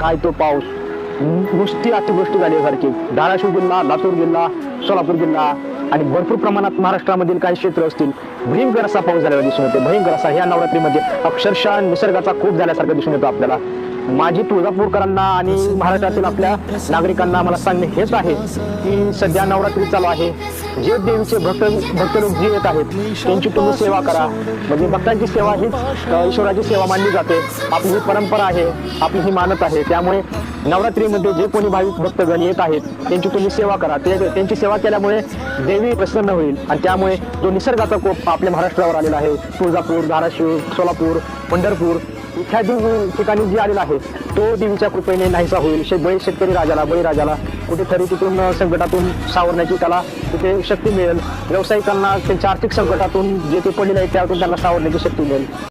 काय तो पाऊस? नुसती अतिवृष्टी झाल्यासारखी. धाराशिव जिल्हा लातूर जिल्हा सोलापूर जिल्हा आणि भरपूर प्रमाणात महाराष्ट्रामधील काही क्षेत्र असतील भयंकर असा पाऊस झालेला दिसून येतो. भयंकर असा ह्या नवरात्रीमध्ये अक्षरशः निसर्गाचा खूप झाल्यासारखं दिसून येतो आपल्याला. माझी तुळजापूरकरांना आणि महाराष्ट्रातील आपल्या नागरिकांना मला सांगणे हेच आहे की सध्या नवरात्री चालू आहे. जे देवीचे भक्त भक्त लोक जे येत आहेत त्यांची तुम्ही सेवा करा. म्हणजे भक्तांची सेवा हीच ईश्वराची सेवा मानली जाते. आपली ही परंपरा आहे आपली ही मानत आहे. त्यामुळे नवरात्रीमध्ये जे कोणी भाविक भक्तगण येत आहेत त्यांची तुम्ही सेवा करा. ते त्यांची सेवा केल्यामुळे देवी प्रसन्न होईल. आणि त्यामुळे जो निसर्गाचा कोप आपल्या महाराष्ट्रावर आलेला आहे तुळजापूर धाराशिव सोलापूर पंढरपूर इत्यादी ठिकाणी जे आलेला आहे तो देवीच्या कृपेने नाहीसा होईल. शे बळी शेतकरी राजाला बळीराजाला कुठेतरी तिथून संकटातून सावरण्याची त्याला तिथे शक्ती मिळेल. व्यावसायिकांना त्यांच्या आर्थिक संकटातून जे ते पडलेले आहेत त्यातून त्यांना सावरण्याची शक्ती मिळेल.